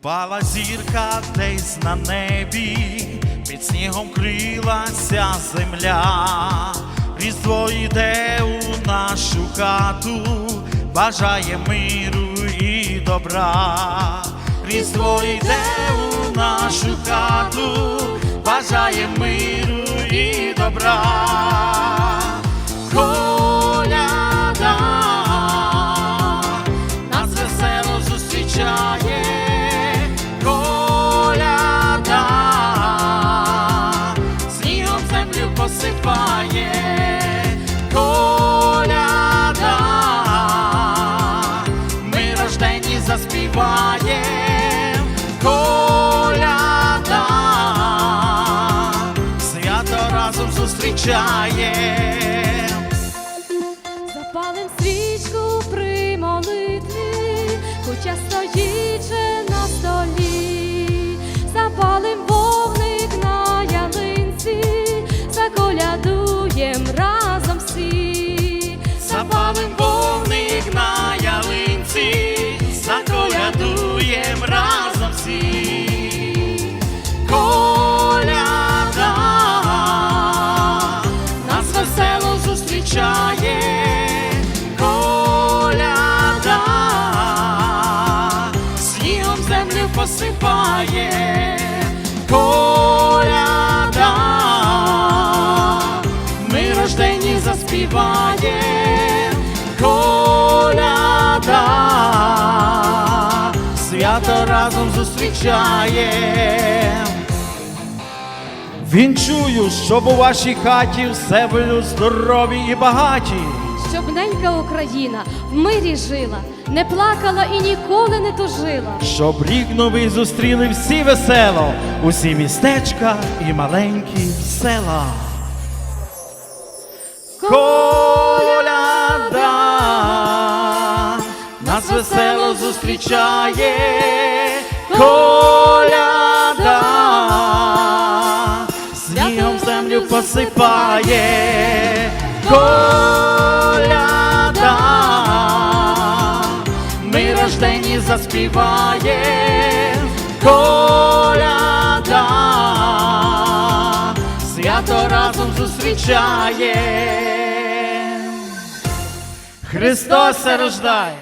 Впала зірка десь на небі, під снігом крилася земля. Різдво йде у нашу хату, бажає миру і добра. Різдво йде у нашу хату, бажає миру і добра. Землю коляда, ми рождені заспіває, коляда, свято разом зустрічає. Посипає, коляда ми рождені заспіває, коляда, свято разом зустрічає. Вінчую, щоб у вашій хаті все були здорові і багаті. Щоб ненька Україна в мирі жила, не плакала і ніколи не тужила. Щоб рік новий зустріли всі весело, усі містечка і маленькі села. Коляда нас весело зустрічає, коляда снігом землю посипає, коляда ми рождені заспіває, коляда свято разом зустрічає. Христос рождає!